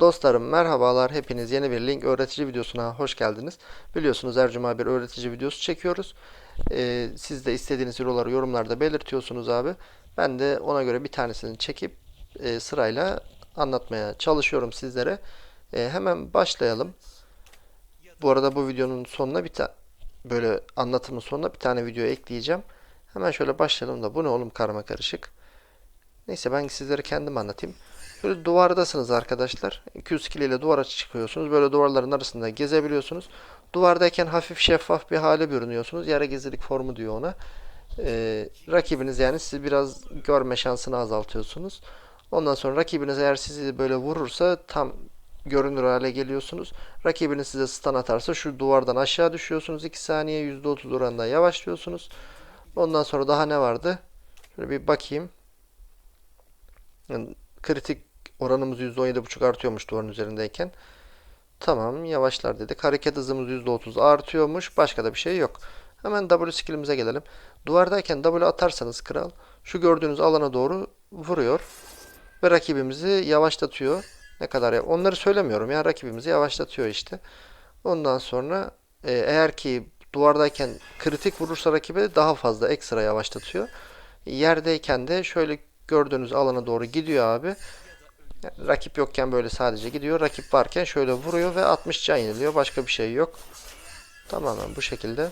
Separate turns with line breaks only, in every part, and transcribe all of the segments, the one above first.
Dostlarım merhabalar hepiniz yeni bir link öğretici videosuna hoş geldiniz. Biliyorsunuz her cuma bir öğretici videosu çekiyoruz. Ee, siz de istediğiniz euroları yorumlarda belirtiyorsunuz abi. Ben de ona göre bir tanesini çekip e, sırayla anlatmaya çalışıyorum sizlere. E, hemen başlayalım. Bu arada bu videonun sonuna bir tane böyle anlatımın sonuna bir tane video ekleyeceğim. Hemen şöyle başlayalım da bu ne oğlum karma karışık. Neyse ben sizlere kendim anlatayım. Böyle duvardasınız arkadaşlar. 200 ile duvara çıkıyorsunuz. Böyle duvarların arasında gezebiliyorsunuz. Duvardayken hafif şeffaf bir hale bürünüyorsunuz. Yarı gizlilik formu diyor ona. Ee, rakibiniz yani sizi biraz görme şansını azaltıyorsunuz. Ondan sonra rakibiniz eğer sizi böyle vurursa tam görünür hale geliyorsunuz. Rakibiniz size stun atarsa şu duvardan aşağı düşüyorsunuz. 2 saniye %30 oranında yavaşlıyorsunuz. Ondan sonra daha ne vardı? Şöyle bir bakayım. Yani kritik oranımız %17.5 artıyormuş duvarın üzerindeyken. Tamam yavaşlar dedik. Hareket hızımız %30 artıyormuş. Başka da bir şey yok. Hemen W skillimize gelelim. Duvardayken W atarsanız kral şu gördüğünüz alana doğru vuruyor. Ve rakibimizi yavaşlatıyor. Ne kadar ya onları söylemiyorum ya rakibimizi yavaşlatıyor işte. Ondan sonra e, eğer ki duvardayken kritik vurursa rakibe daha fazla ekstra yavaşlatıyor. Yerdeyken de şöyle gördüğünüz alana doğru gidiyor abi. Yani rakip yokken böyle sadece gidiyor. Rakip varken şöyle vuruyor ve 60 can yeniliyor. Başka bir şey yok. Tamamen bu şekilde.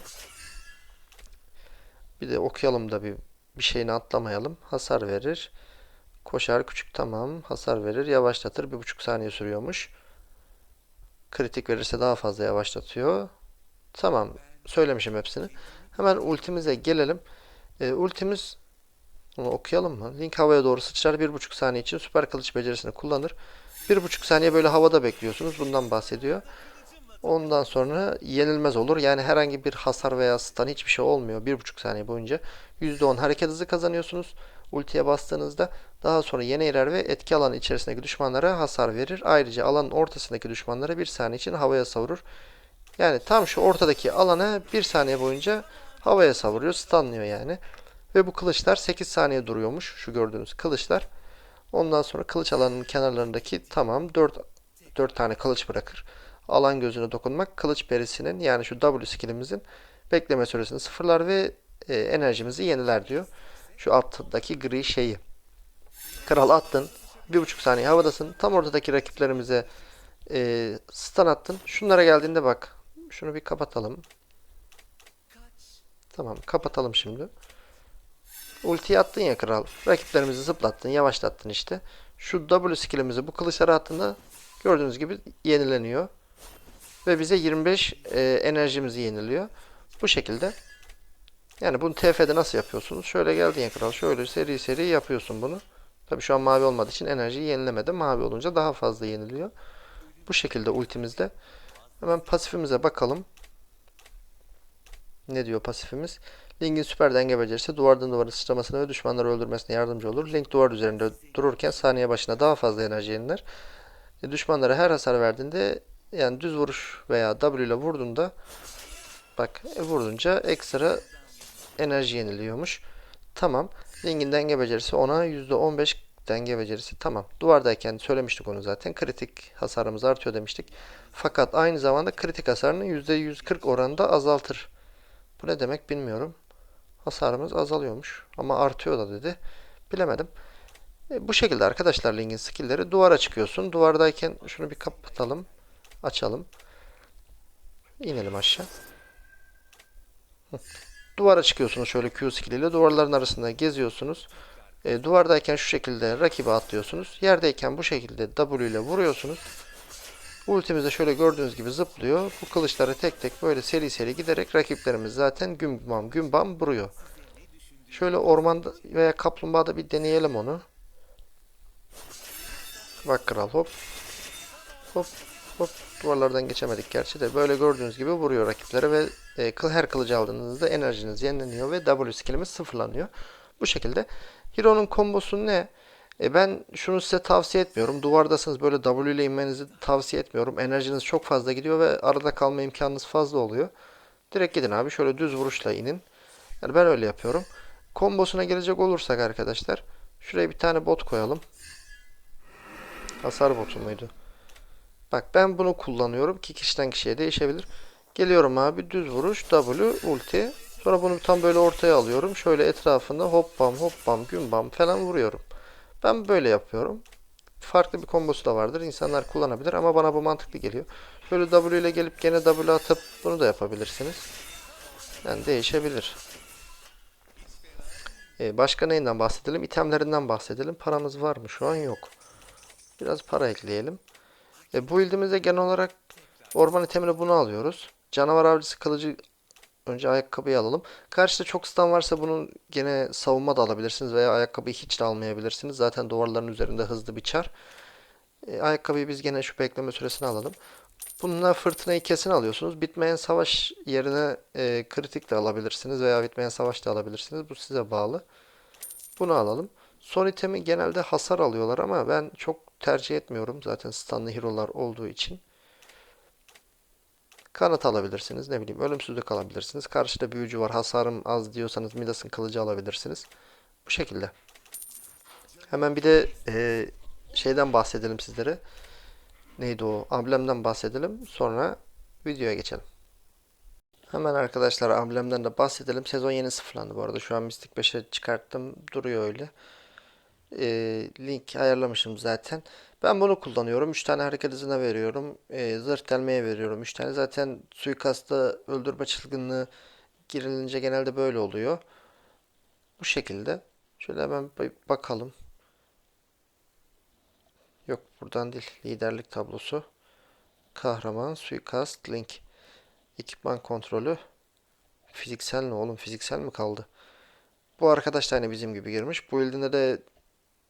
Bir de okuyalım da bir bir şeyini atlamayalım. Hasar verir. Koşar küçük tamam. Hasar verir. Yavaşlatır. Bir buçuk saniye sürüyormuş. Kritik verirse daha fazla yavaşlatıyor. Tamam. Söylemişim hepsini. Hemen ultimize gelelim. E, ultimiz onu okuyalım mı? Link havaya doğru sıçrar. 1,5 saniye için süper kılıç becerisini kullanır. 1,5 saniye böyle havada bekliyorsunuz. Bundan bahsediyor. Ondan sonra yenilmez olur. Yani herhangi bir hasar veya stun hiçbir şey olmuyor. 1,5 saniye boyunca %10 hareket hızı kazanıyorsunuz. Ultiye bastığınızda daha sonra yeni erer ve etki alanı içerisindeki düşmanlara hasar verir. Ayrıca alanın ortasındaki düşmanlara 1 saniye için havaya savurur. Yani tam şu ortadaki alana 1 saniye boyunca havaya savuruyor. Stunlıyor yani. Ve bu kılıçlar 8 saniye duruyormuş. Şu gördüğünüz kılıçlar. Ondan sonra kılıç alanının kenarlarındaki tamam 4 4 tane kılıç bırakır. Alan gözüne dokunmak kılıç perisinin yani şu W skillimizin bekleme süresini sıfırlar ve e, enerjimizi yeniler diyor. Şu alttaki gri şeyi. Kral attın. 1,5 saniye havadasın. Tam ortadaki rakiplerimize e, stun attın. Şunlara geldiğinde bak. Şunu bir kapatalım. Tamam kapatalım şimdi. Ultiyi attın ya kral. Rakiplerimizi zıplattın, yavaşlattın işte. Şu W skillimizi bu kılıçlara attığında gördüğünüz gibi yenileniyor. Ve bize 25 e, enerjimizi yeniliyor. Bu şekilde. Yani bunu TF'de nasıl yapıyorsunuz? Şöyle geldin ya kral. Şöyle seri seri yapıyorsun bunu. Tabi şu an mavi olmadığı için enerjiyi yenilemedi. Mavi olunca daha fazla yeniliyor. Bu şekilde ultimizde. Hemen pasifimize bakalım. Ne diyor pasifimiz? Link'in süper denge becerisi duvardan duvara sıçramasına ve düşmanları öldürmesine yardımcı olur. Link duvar üzerinde dururken saniye başına daha fazla enerji yeniler. E, düşmanlara her hasar verdiğinde yani düz vuruş veya W ile vurduğunda bak e, vurunca ekstra enerji yeniliyormuş. Tamam. Link'in denge becerisi ona %15 denge becerisi. Tamam. Duvardayken söylemiştik onu zaten. Kritik hasarımız artıyor demiştik. Fakat aynı zamanda kritik hasarını %140 oranında azaltır. Bu ne demek bilmiyorum. Hasarımız azalıyormuş. Ama artıyor da dedi. Bilemedim. E, bu şekilde arkadaşlar Link'in skill'leri. Duvara çıkıyorsun. Duvardayken şunu bir kapatalım. Açalım. İnelim aşağı. Duvara çıkıyorsunuz şöyle Q skill ile. Duvarların arasında geziyorsunuz. E, duvardayken şu şekilde rakibe atlıyorsunuz. Yerdeyken bu şekilde W ile vuruyorsunuz. Ultimizde şöyle gördüğünüz gibi zıplıyor. Bu kılıçları tek tek böyle seri seri giderek rakiplerimiz zaten güm bam güm bam vuruyor. Şöyle ormanda veya kaplumbağada bir deneyelim onu. Bak kral hop. Hop hop. Duvarlardan geçemedik gerçi de. Böyle gördüğünüz gibi vuruyor rakiplere ve e, her kılıcı aldığınızda enerjiniz yenileniyor ve W skillimiz sıfırlanıyor. Bu şekilde. Hero'nun kombosu ne? E ben şunu size tavsiye etmiyorum. Duvardasınız böyle W ile inmenizi tavsiye etmiyorum. Enerjiniz çok fazla gidiyor ve arada kalma imkanınız fazla oluyor. Direkt gidin abi şöyle düz vuruşla inin. Yani ben öyle yapıyorum. Kombosuna gelecek olursak arkadaşlar. Şuraya bir tane bot koyalım. Hasar botu muydu? Bak ben bunu kullanıyorum ki kişiden kişiye değişebilir. Geliyorum abi düz vuruş W ulti. Sonra bunu tam böyle ortaya alıyorum. Şöyle etrafında hop bam hop bam gün bam falan vuruyorum. Ben böyle yapıyorum. Farklı bir kombosu da vardır. İnsanlar kullanabilir ama bana bu mantıklı geliyor. Şöyle W ile gelip gene W atıp bunu da yapabilirsiniz. Yani değişebilir. Ee, başka neyinden bahsedelim? İtemlerinden bahsedelim. Paramız var mı? Şu an yok. Biraz para ekleyelim. E, bu ildimizde genel olarak orman itemini bunu alıyoruz. Canavar avcısı kılıcı önce ayakkabıyı alalım. Karşıda çok stun varsa bunun gene savunma da alabilirsiniz veya ayakkabıyı hiç de almayabilirsiniz. Zaten duvarların üzerinde hızlı bir. E, ayakkabıyı biz gene şu bekleme süresini alalım. Bununla fırtınayı kesin alıyorsunuz. Bitmeyen savaş yerine e, kritik de alabilirsiniz veya bitmeyen savaş da alabilirsiniz. Bu size bağlı. Bunu alalım. Son itemi genelde hasar alıyorlar ama ben çok tercih etmiyorum. Zaten stunlı hero'lar olduğu için. Kanat alabilirsiniz. Ne bileyim ölümsüzlük alabilirsiniz. Karşıda büyücü var. Hasarım az diyorsanız Midas'ın kılıcı alabilirsiniz. Bu şekilde. Hemen bir de e, şeyden bahsedelim sizlere. Neydi o? Amblemden bahsedelim. Sonra videoya geçelim. Hemen arkadaşlar amblemden de bahsedelim. Sezon yeni sıfırlandı bu arada. Şu an Mystic 5'e çıkarttım. Duruyor öyle. Ee, link ayarlamışım zaten. Ben bunu kullanıyorum. 3 tane hareket hızına veriyorum. Ee, zırh delmeye veriyorum. 3 tane. Zaten suikasta öldürme çılgınlığı girilince genelde böyle oluyor. Bu şekilde. Şöyle hemen bakalım. Yok buradan değil. Liderlik tablosu. Kahraman, suikast, link. Ekipman kontrolü. Fiziksel ne oğlum? Fiziksel mi kaldı? Bu arkadaş da hani bizim gibi girmiş. Bu ildinde de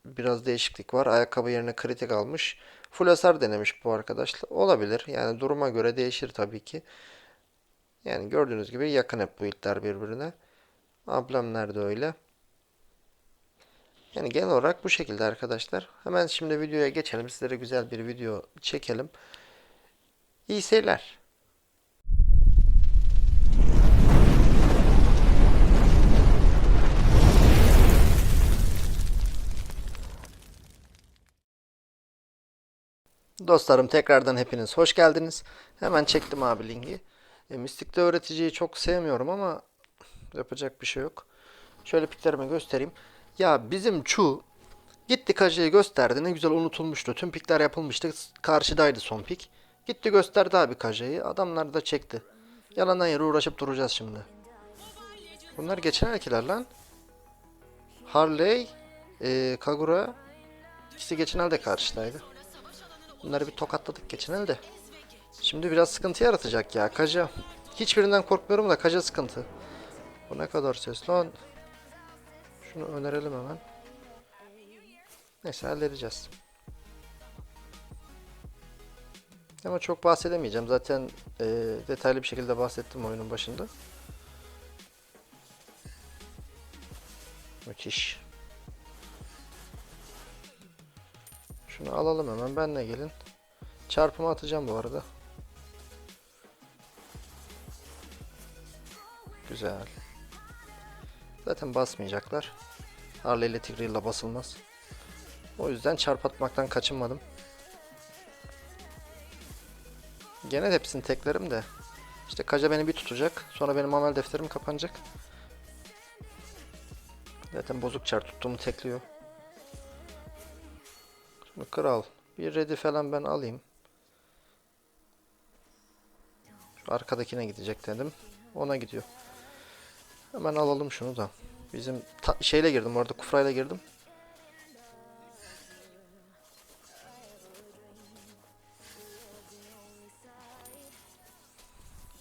biraz değişiklik var. Ayakkabı yerine kritik almış. Full hasar denemiş bu arkadaş. Olabilir. Yani duruma göre değişir tabii ki. Yani gördüğünüz gibi yakın hep bu ilkler birbirine. Amblemler de öyle. Yani genel olarak bu şekilde arkadaşlar. Hemen şimdi videoya geçelim. Sizlere güzel bir video çekelim. İyi seyirler. Dostlarım tekrardan hepiniz hoş geldiniz. Hemen çektim abi linki. E, Mystic'te öğreticiyi çok sevmiyorum ama yapacak bir şey yok. Şöyle piklerimi göstereyim. Ya bizim Chu gitti kajayı gösterdi. Ne güzel unutulmuştu. Tüm pikler yapılmıştı. Karşıdaydı son pik. Gitti gösterdi abi kajayı. Adamlar da çekti. Yalandan yere uğraşıp duracağız şimdi. Bunlar geçen erkiler lan. Harley, e, Kagura ikisi geçen elde karşıdaydı. Bunları bir tokatladık geçen elde. Şimdi biraz sıkıntı yaratacak ya. Kaja. Hiçbirinden korkmuyorum da Kaja sıkıntı. Bu ne kadar ses lan. Şunu önerelim hemen. Neyse halledeceğiz. Ama çok bahsedemeyeceğim. Zaten e, detaylı bir şekilde bahsettim oyunun başında. Müthiş. Şunu alalım hemen. Benle gelin. Çarpımı atacağım bu arada. Güzel. Zaten basmayacaklar. Harley ile Tigreal'la basılmaz. O yüzden çarp atmaktan kaçınmadım. Gene hepsini teklerim de. İşte Kaja beni bir tutacak. Sonra benim amel defterim kapanacak. Zaten bozuk çar tuttuğumu tekliyor. Şimdi kral. Bir ready falan ben alayım. Şu arkadakine gidecek dedim. Ona gidiyor. Hemen alalım şunu da. Bizim şeyle girdim orada kufrayla girdim.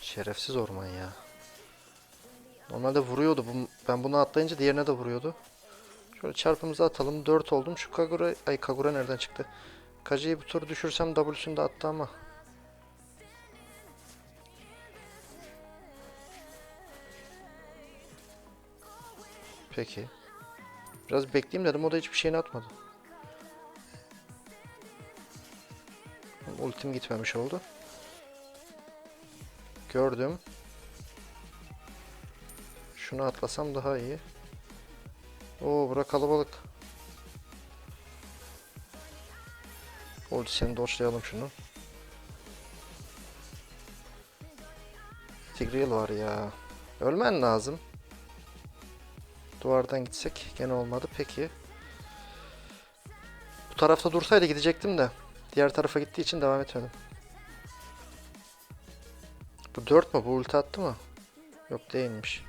Şerefsiz orman ya. Normalde vuruyordu. Ben bunu atlayınca diğerine de vuruyordu. Şöyle çarpımızı atalım. 4 oldum. Şu Kagura... Ay Kagura nereden çıktı? Kaja'yı bu tur düşürsem W'sunu da attı ama. Peki. Biraz bekleyeyim dedim. O da hiçbir şeyini atmadı. Ultim gitmemiş oldu. Gördüm. Şunu atlasam daha iyi. Oo bura kalabalık. Oldu seni doçlayalım şunu. Tigreal var ya. Ölmen lazım. Duvardan gitsek gene olmadı. Peki. Bu tarafta dursaydı gidecektim de. Diğer tarafa gittiği için devam etmedim. Bu 4 mü? Bu ulti attı mı? Yok değilmiş.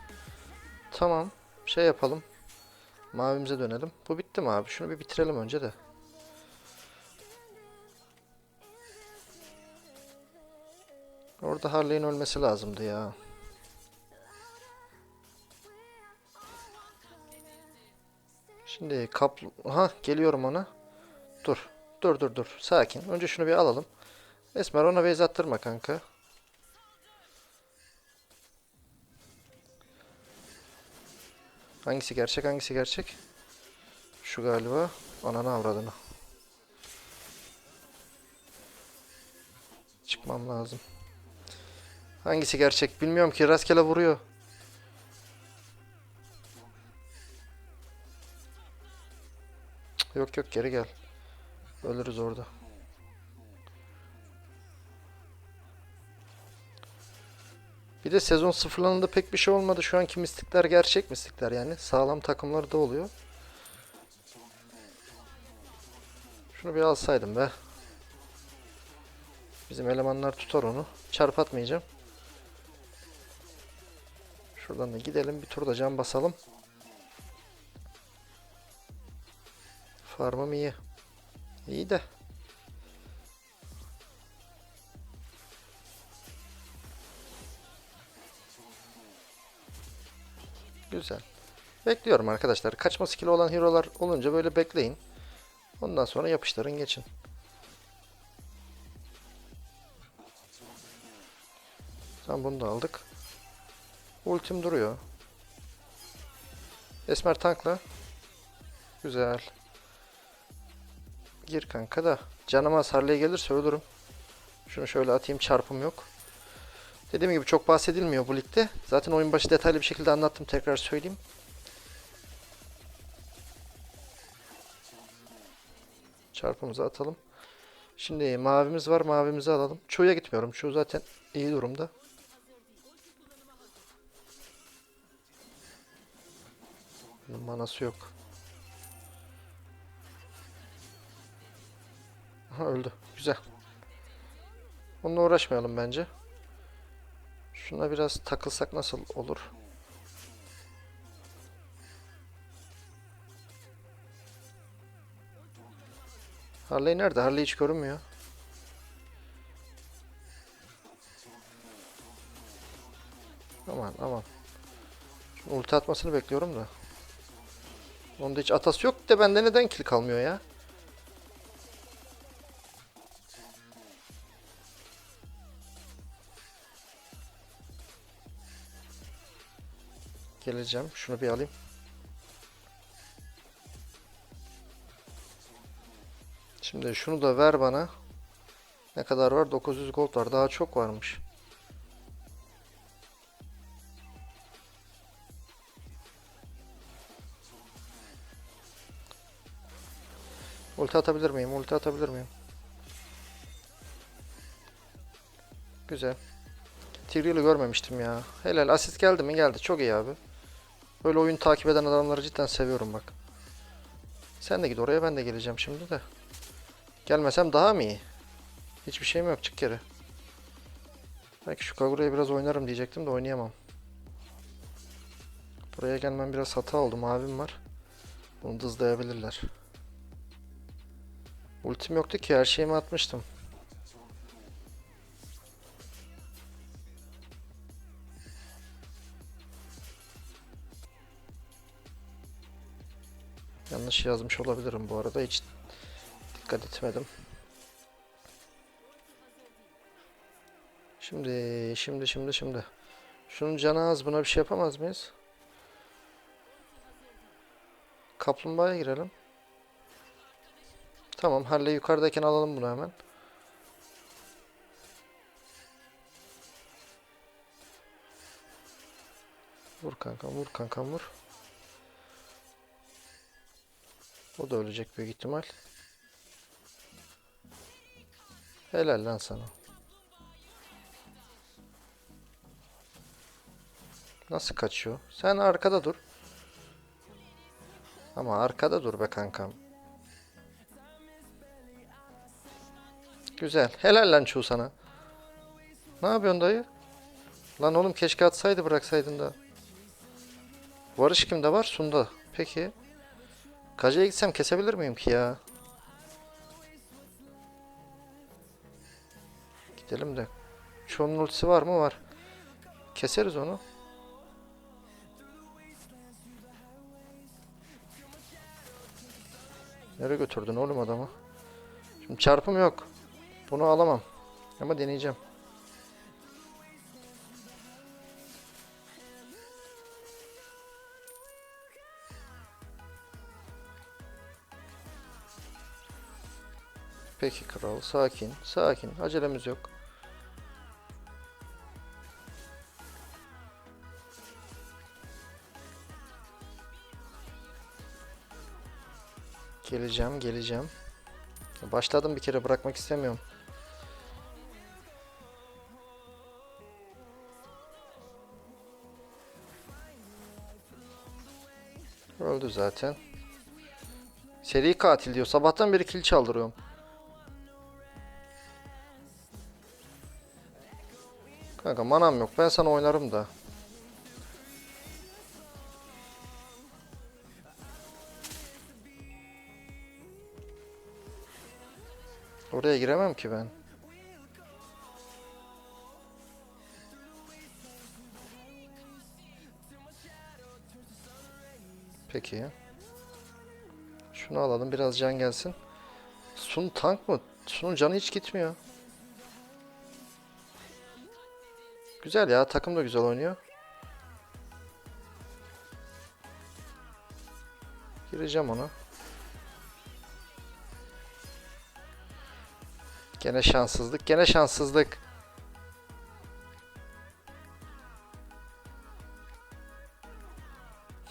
Tamam. Şey yapalım. Mavimize dönelim. Bu bitti mi abi? Şunu bir bitirelim önce de. Orada Harley'in ölmesi lazımdı ya. Şimdi kapl... Aha geliyorum ona. Dur. Dur dur dur. Sakin. Önce şunu bir alalım. Esmer ona base attırma kanka. Hangisi gerçek hangisi gerçek? Şu galiba. Ananı avradını. Çıkmam lazım. Hangisi gerçek bilmiyorum ki rastgele vuruyor. Yok yok geri gel. Ölürüz orada. Bir de sezon sıfırlanında pek bir şey olmadı. Şu anki mistikler gerçek mistikler yani. Sağlam takımlar da oluyor. Şunu bir alsaydım be. Bizim elemanlar tutar onu. Çarp atmayacağım. Şuradan da gidelim. Bir turda can basalım. Farmım iyi. İyi de. Güzel. Bekliyorum arkadaşlar. Kaçma skill'i olan hero'lar olunca böyle bekleyin. Ondan sonra yapıştırın geçin. Tamam bunu da aldık. Ultim duruyor. Esmer tankla. Güzel. Gir kanka da. Canıma Harley gelirse ölürüm. Şunu şöyle atayım çarpım yok. Dediğim gibi çok bahsedilmiyor bu ligde. Zaten oyun başı detaylı bir şekilde anlattım tekrar söyleyeyim. Çarpımızı atalım. Şimdi mavimiz var mavimizi alalım. Çoğuya gitmiyorum. Çoğu zaten iyi durumda. Bunun manası yok. Aha öldü. Güzel. Onunla uğraşmayalım bence. Şuna biraz takılsak nasıl olur? Harley nerede? Harley hiç görünmüyor. Aman aman. Şimdi ulti atmasını bekliyorum da. Onda hiç atası yok de bende neden kill kalmıyor ya? Geleceğim. Şunu bir alayım. Şimdi şunu da ver bana. Ne kadar var? 900 gold var. Daha çok varmış. Ulti atabilir miyim? Ulti atabilir miyim? Güzel. Tigreal'ı görmemiştim ya. Helal. Asist geldi mi? Geldi. Çok iyi abi. Böyle oyun takip eden adamları cidden seviyorum bak. Sen de git oraya ben de geleceğim şimdi de. Gelmesem daha mı iyi? Hiçbir şeyim yok çık geri. Belki şu Kagura'yı biraz oynarım diyecektim de oynayamam. Buraya gelmem biraz hata oldu. Mavim var. Bunu dızlayabilirler. Ultim yoktu ki her şeyimi atmıştım. Yanlış yazmış olabilirim bu arada hiç dikkat etmedim. Şimdi, şimdi, şimdi, şimdi. Şunun canı az buna bir şey yapamaz mıyız? Kaplumbağaya girelim. Tamam, Harley yukarıdayken alalım bunu hemen. Vur kankam, vur kankam, vur. O da ölecek büyük ihtimal. Helal lan sana. Nasıl kaçıyor? Sen arkada dur. Ama arkada dur be kankam. Güzel. Helal lan Çuğ sana. Ne yapıyorsun dayı? Lan oğlum keşke atsaydı bıraksaydın da. Varış kimde var? Sunda. Peki. Kaca'ya gitsem kesebilir miyim ki ya? Gidelim de. Çoğunun ultisi var mı? Var. Keseriz onu. Nereye götürdün oğlum adamı? Şimdi çarpım yok. Bunu alamam. Ama deneyeceğim. Peki kral, sakin, sakin. Acelemiz yok. Geleceğim, geleceğim. Başladım bir kere bırakmak istemiyorum. Öldü zaten. Seri katil diyor. Sabahtan beri kill çaldırıyorum. Kanka manam yok. Ben sana oynarım da. Oraya giremem ki ben. Peki. Şunu alalım. Biraz can gelsin. Sun tank mı? Sun'un canı hiç gitmiyor. Güzel ya. Takım da güzel oynuyor. Gireceğim ona. Gene şanssızlık. Gene şanssızlık.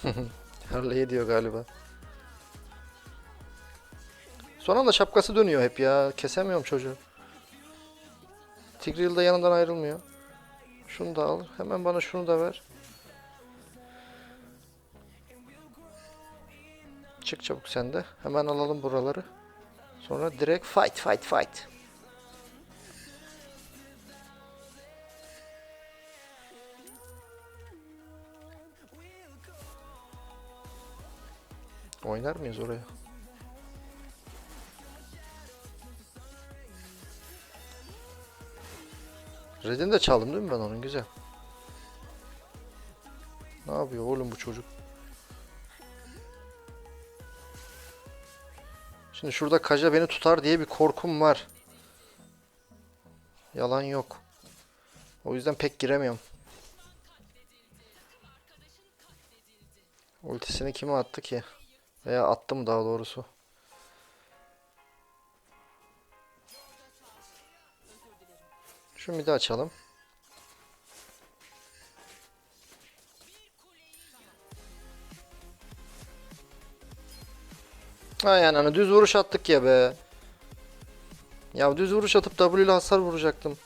Harley diyor galiba. Son anda şapkası dönüyor hep ya. Kesemiyorum çocuğu. Tigreal da yanından ayrılmıyor. Şunu da al. Hemen bana şunu da ver. Çık çabuk sen de. Hemen alalım buraları. Sonra direkt fight fight fight. Oynar mıyız oraya? Red'ini de çaldım değil mi ben onun? Güzel. Ne yapıyor oğlum bu çocuk? Şimdi şurada Kaja beni tutar diye bir korkum var. Yalan yok. O yüzden pek giremiyorum. Ultisini kime attı ki? Veya attım daha doğrusu. Şu midi açalım. Ay ananı düz vuruş attık ya be. Ya düz vuruş atıp W ile hasar vuracaktım.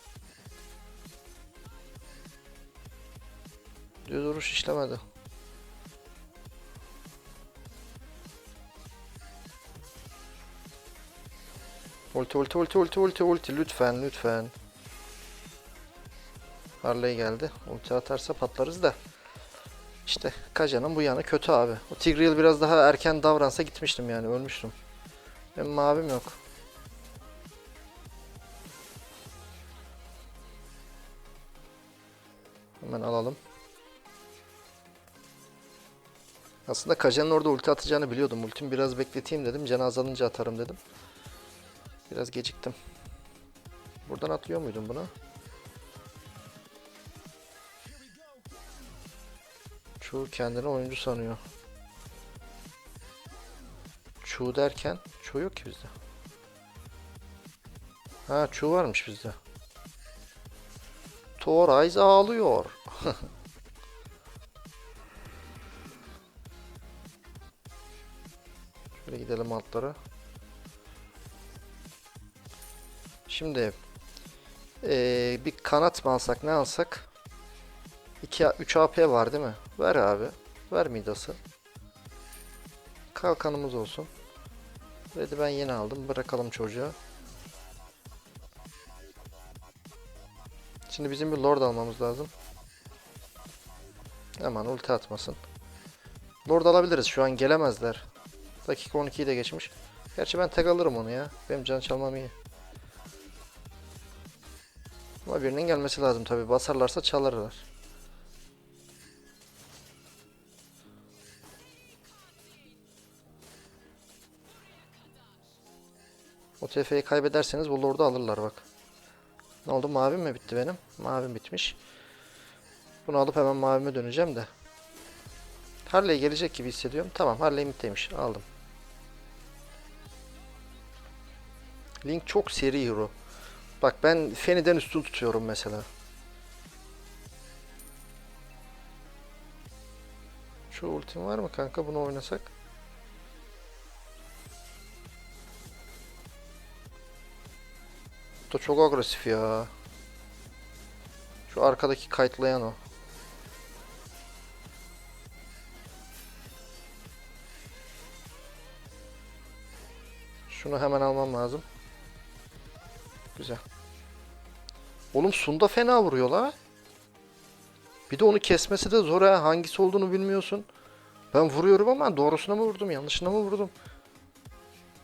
Düz vuruş işlemedi. Ulti ulti ulti ulti ulti ulti lütfen lütfen. Harley geldi. Ulti atarsa patlarız da. İşte Kaja'nın bu yanı kötü abi. O Tigreal biraz daha erken davransa gitmiştim yani ölmüştüm. Benim mavim yok. Hemen alalım. Aslında Kaja'nın orada ulti atacağını biliyordum. Ultimi biraz bekleteyim dedim. Canı azalınca atarım dedim. Biraz geciktim. Buradan atlıyor muydum buna? Çoğu kendini oyuncu sanıyor. Çoğu derken çoğu yok ki bizde. Ha çoğu varmış bizde. Torayz ağlıyor. Şöyle gidelim altlara. Şimdi eee, bir kanat mı alsak ne alsak? 2 3 AP var değil mi? Ver abi. Ver Midas'ı. Kalkanımız olsun. Red'i ben yeni aldım. Bırakalım çocuğa. Şimdi bizim bir Lord almamız lazım. Aman ulti atmasın. Lord alabiliriz. Şu an gelemezler. Dakika 12'yi de geçmiş. Gerçi ben tek alırım onu ya. Benim can çalmam iyi. Ama birinin gelmesi lazım tabi. Basarlarsa çalarlar. O TF'yi kaybederseniz bu Lord'u alırlar bak. Ne oldu? Mavim mi bitti benim? Mavim bitmiş. Bunu alıp hemen mavime döneceğim de. Harley gelecek gibi hissediyorum. Tamam Harley mitteymiş. Aldım. Link çok seri hero. Bak ben Feni'den üstün tutuyorum mesela. Şu ultim var mı kanka? Bunu oynasak. Da çok agresif ya. Şu arkadaki kayıtlayan o. Şunu hemen almam lazım. Güzel. Oğlum Sunda fena vuruyor la. Bir de onu kesmesi de zor ha. Hangisi olduğunu bilmiyorsun. Ben vuruyorum ama doğrusuna mı vurdum, yanlışına mı vurdum?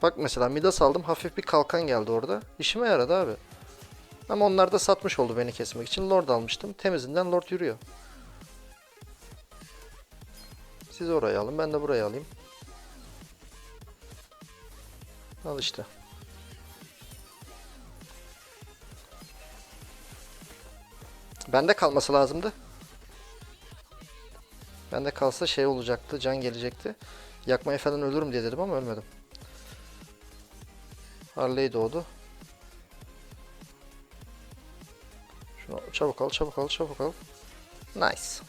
Bak mesela Midas aldım. Hafif bir kalkan geldi orada. İşime yaradı abi. Ama onlar da satmış oldu beni kesmek için. Lord almıştım. Temizinden Lord yürüyor. Siz orayı alın. Ben de burayı alayım. Al işte. Bende kalması lazımdı. Bende kalsa şey olacaktı, can gelecekti. Yakmaya falan ölürüm diye dedim ama ölmedim. Harley doğdu. Şunu çabuk al, çabuk al, çabuk al. Nice.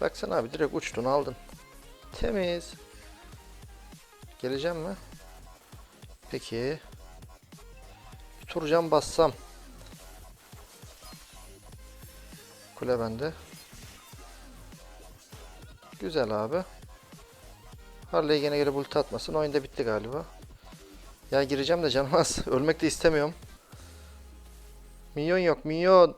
Baksana abi direkt uçtun aldın. Temiz. Geleceğim mi? Peki. Bir bassam. Kule bende. Güzel abi. Harley gene gelip ulti atmasın. Oyun bitti galiba. Ya gireceğim de canım az. Ölmek de istemiyorum. Minyon yok. Minyon.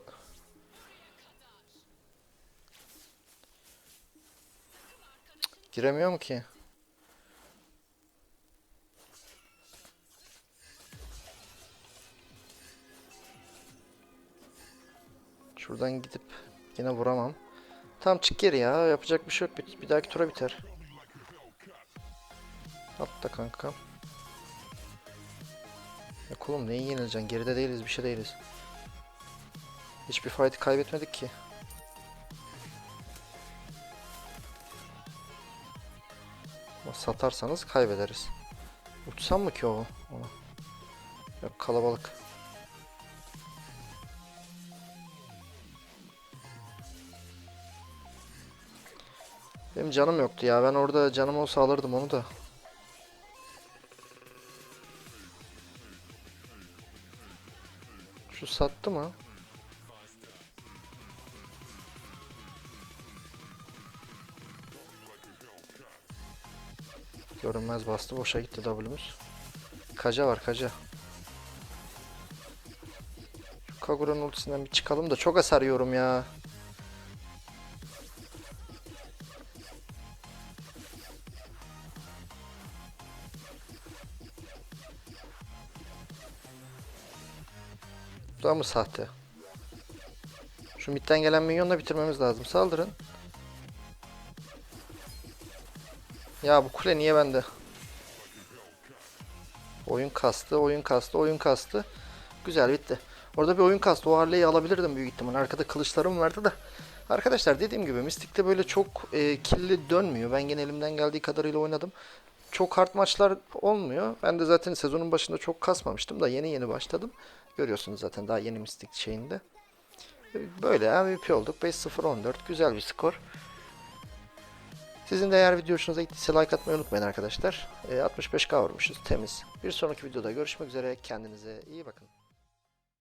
Cık, Giremiyorum ki. Şuradan gidip yine vuramam. Tamam çık geri ya. Yapacak bir şey yok. Bir, bir dahaki tura biter. Atla kanka. Ya kulum neyi yenileceksin? Geride değiliz. Bir şey değiliz. Hiçbir fight kaybetmedik ki. Ama satarsanız kaybederiz. Uçsam mı ki o? Ona? Yok kalabalık. Benim canım yoktu ya. Ben orada canım olsa alırdım onu da. Şu sattı mı? Görünmez bastı. Boşa gitti W'muz. Kaca var kaca. Kagura'nın ultisinden bir çıkalım da çok hasar yiyorum ya. Bu da mı sahte? Şu midden gelen minyonla bitirmemiz lazım. Saldırın. Ya bu kule niye bende? Oyun kastı, oyun kastı, oyun kastı. Güzel bitti. Orada bir oyun kastı. O Harley'i alabilirdim büyük ihtimal. Arkada kılıçlarım vardı da. Arkadaşlar dediğim gibi Mystic'te böyle çok e, killi dönmüyor. Ben gene elimden geldiği kadarıyla oynadım. Çok hard maçlar olmuyor. Ben de zaten sezonun başında çok kasmamıştım da yeni yeni başladım. Görüyorsunuz zaten daha yeni Mystic şeyinde. Böyle MVP olduk. 5-0-14. Güzel bir skor. Sizin de eğer video hoşunuza gittiyse like atmayı unutmayın arkadaşlar. E, 65k vurmuşuz. Temiz. Bir sonraki videoda görüşmek üzere. Kendinize iyi bakın.